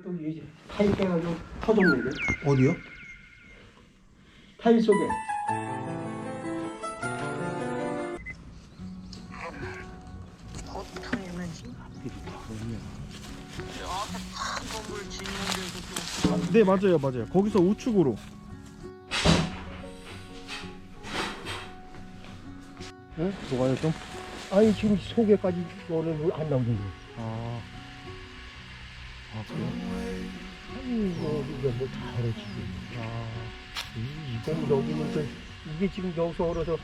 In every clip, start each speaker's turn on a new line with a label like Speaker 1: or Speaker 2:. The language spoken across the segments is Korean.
Speaker 1: 또 이게 타일 깨가지고 터졌는데
Speaker 2: 어디요?
Speaker 1: 타일 속에
Speaker 2: 네 맞아요 맞아요 거기서 우측으로 네? 뭐가요 좀?
Speaker 1: 아니 지금 속에까지 오늘 안 나오는데
Speaker 2: 아, 아 그래요?
Speaker 1: 아니 이거 이거 뭐다 얼어지고
Speaker 2: 아,
Speaker 1: 이거 여기는 또 이게 지금 여기서 얼어서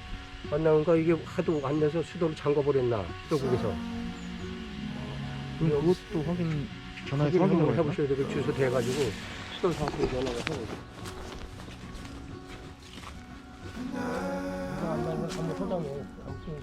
Speaker 1: 안 나오니까 이게 하도 안 내서 수도를 잠궈버렸나? 수도국에서.
Speaker 2: 그럼 그것도 확인 전화해서
Speaker 1: 확인을 해보셔야 되고 주소 대가지고. 수도 상태에 전화가 해서 이거 안 나오면 한번 소장해 아무튼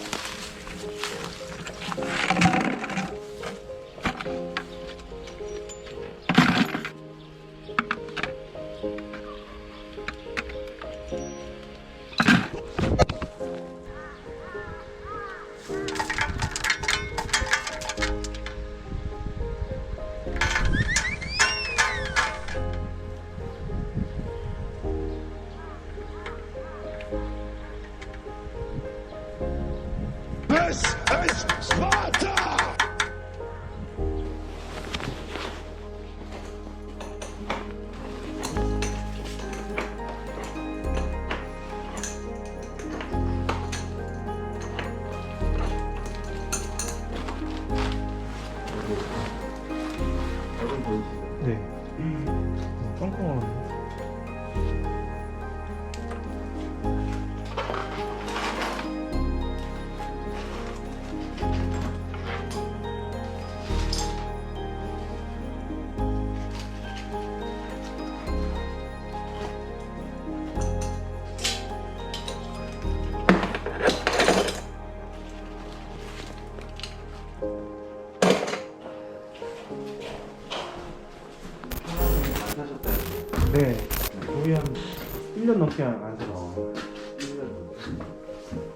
Speaker 3: This is Sparta!
Speaker 2: 네 어, 깜깜하네 네 거의 한 1년 넘게 안 살아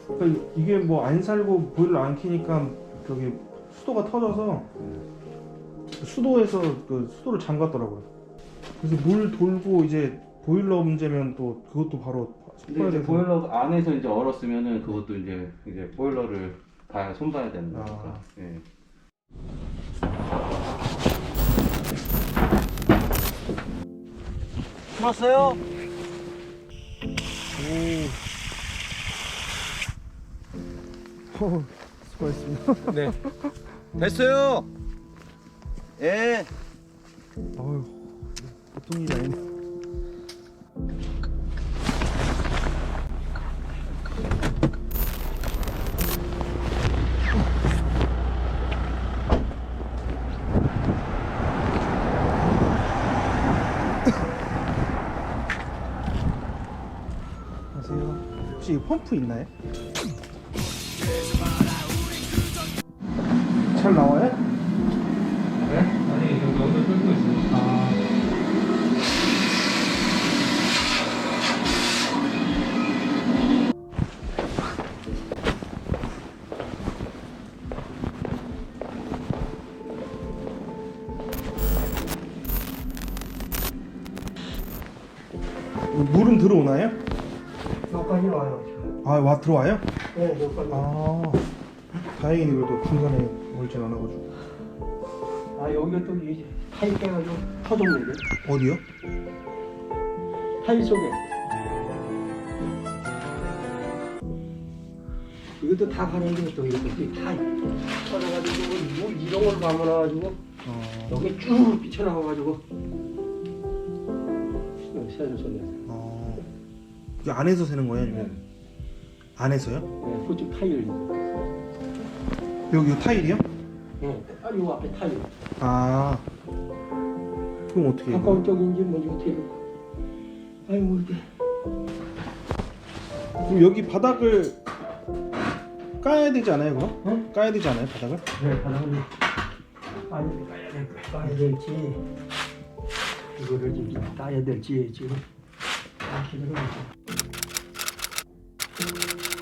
Speaker 2: 그러니까 이게 뭐 안 살고 보일러 안 켜니까 저기 수도가 터져서 수도에서 그 수도를 잠갔더라고요 그래서 물 돌고 이제 보일러 문제면 또 그것도 바로
Speaker 4: 근데 이제
Speaker 2: 돼서
Speaker 4: 보일러 안에서 이제 얼었으면은 그것도 이제 이제 보일러를 다 손봐야 되는 거니까.
Speaker 2: 아.
Speaker 4: 예.
Speaker 2: 오 수고하셨습니다
Speaker 5: 네. 됐어요. 예.
Speaker 2: 아유 보통 일이 아니네 혹시 펌프 있나요? 잘 나와요?
Speaker 6: 네? 아니 여기 언더 뚫고 있어요.
Speaker 2: 아 물은 들어오나요?
Speaker 1: 여기까지 와요 지금
Speaker 2: 아, 와 들어와요?
Speaker 1: 네 여기까지
Speaker 2: 아, 다행이네 그래도 중간에 멀진 않아가지고.
Speaker 1: 아 여기가 또 이게 타일 깨가지고 터졌는데
Speaker 2: 어디요?
Speaker 1: 타일 속에 이것도 다 가는 게또 이것도 이 타일 터져가지고 뭐 이런 걸 감아놔가지고
Speaker 2: 어,
Speaker 1: 여기 쭉 삐쳐나가가지고 새는 소리가 나요.
Speaker 2: 어, 이 안에서 새는 거예요, 아니면 안에서요?
Speaker 1: 네, 그쪽 타일
Speaker 2: 여기 이 타일이요?
Speaker 1: 네, 아, 요 앞에 타일
Speaker 2: 아, 그럼 어떻게? 해요?
Speaker 1: 가까운 쪽인지 뭔지 어떻게 아이고 이게
Speaker 2: 그럼 여기 바닥을 까야 되지 않아요, 그럼?
Speaker 1: 응?
Speaker 2: 까야 되지 않아요, 바닥을?
Speaker 1: 그래 바닥을 아니 까야 될 까야 될지 이거를 이제 따야 될지 지금 Thank you.